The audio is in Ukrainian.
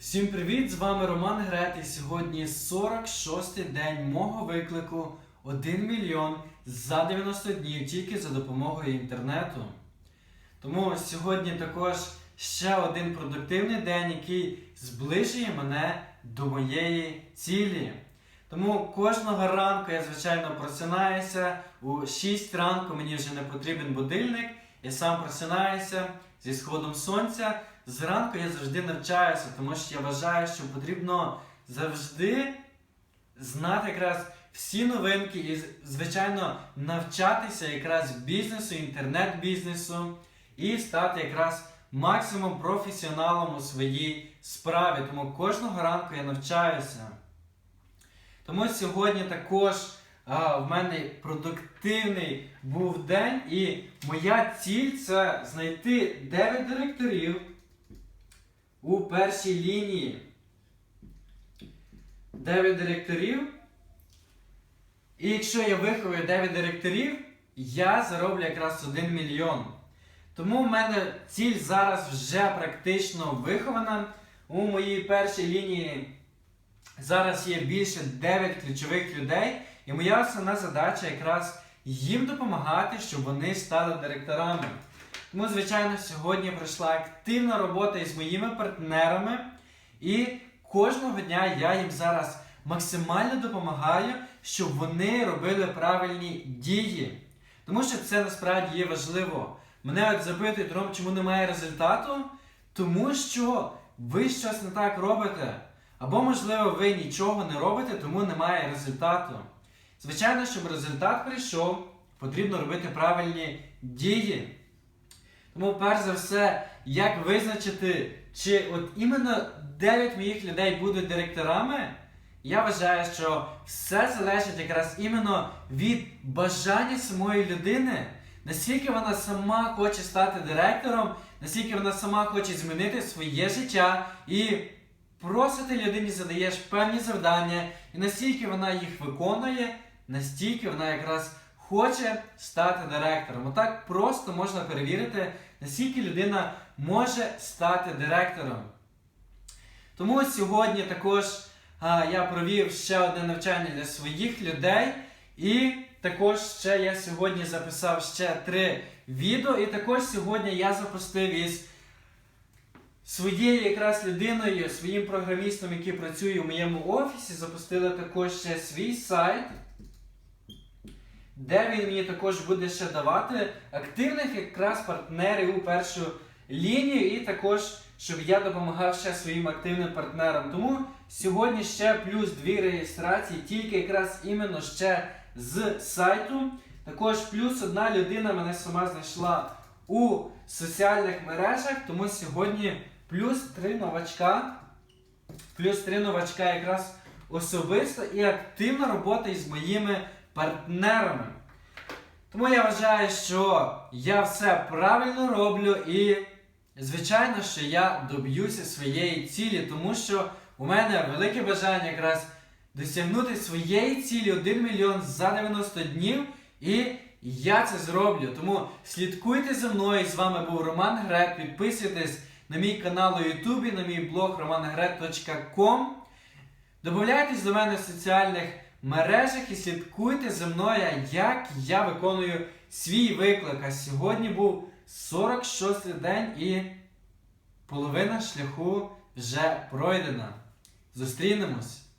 Всім привіт! З вами Роман Грет і сьогодні 46-й день мого виклику 1 мільйон за 90 днів тільки за допомогою інтернету. Тому сьогодні також ще один продуктивний день, який зближує мене до моєї цілі. Тому кожного ранку я, звичайно, просинаюся. У 6 ранку мені вже не потрібен будильник. Я сам просинаюся зі сходом сонця. Зранку я завжди навчаюся, тому що я вважаю, що потрібно завжди знати якраз всі новинки і, звичайно, навчатися якраз бізнесу, інтернет-бізнесу і стати якраз максимум професіоналом у своїй справі. Тому кожного ранку я навчаюся. Тому сьогодні також в мене продуктивний був день, і моя ціль це знайти 9 директорів у першій лінії. 9 директорів. І якщо я виховую 9 директорів, я зароблю якраз 1 мільйон. Тому в мене ціль зараз вже практично вихована. У моїй першій лінії зараз є більше 9 ключових людей, і моя основна задача якраз їм допомагати, щоб вони стали директорами. Тому, звичайно, сьогодні пройшла активна робота із моїми партнерами, і кожного дня я їм зараз максимально допомагаю, щоб вони робили правильні дії. Тому що це насправді є важливо. Мене запитують, Ром, чому немає результату? Тому що ви щось не так робите. Або, можливо, ви нічого не робите, тому немає результату. Звичайно, щоб результат прийшов, потрібно робити правильні дії. Тому, перш за все, як визначити, чи от іменно 9 моїх людей будуть директорами, я вважаю, що все залежить якраз іменно від бажання самої людини, наскільки вона сама хоче стати директором, наскільки вона сама хоче змінити своє життя і просто ти людині задаєш певні завдання, і настільки вона їх виконує, настільки вона якраз хоче стати директором. Отак просто можна перевірити, наскільки людина може стати директором. Тому сьогодні також а, я провів ще одне навчання для своїх людей. І також ще я сьогодні записав ще три відео. І також сьогодні я запустив із своєю якраз людиною, своїм програмістом, який працює у моєму офісі, запустили також ще свій сайт, де він мені також буде ще давати активних якраз партнерів у першу лінію, і також, щоб я допомагав ще своїм активним партнерам. Тому сьогодні ще плюс дві реєстрації, тільки якраз іменно ще з сайту. Також плюс одна людина мене сама знайшла у соціальних мережах, тому сьогодні плюс три новачка. Плюс три новачка якраз особисто і активна робота із моїми партнерами. Тому я вважаю, що я все правильно роблю і, звичайно, що я доб'юся своєї цілі, тому що у мене велике бажання якраз досягнути своєї цілі 1 мільйон за 90 днів. І я це зроблю. Тому слідкуйте за мною. З вами був Роман Грек. Підписуйтесь на мій канал у Ютубі, на мій блог romangret.com. Добавляйтесь до мене в соціальних мережах і слідкуйте за мною, як я виконую свій виклик. А сьогодні був 46-й день і половина шляху вже пройдена. Зустрінемось!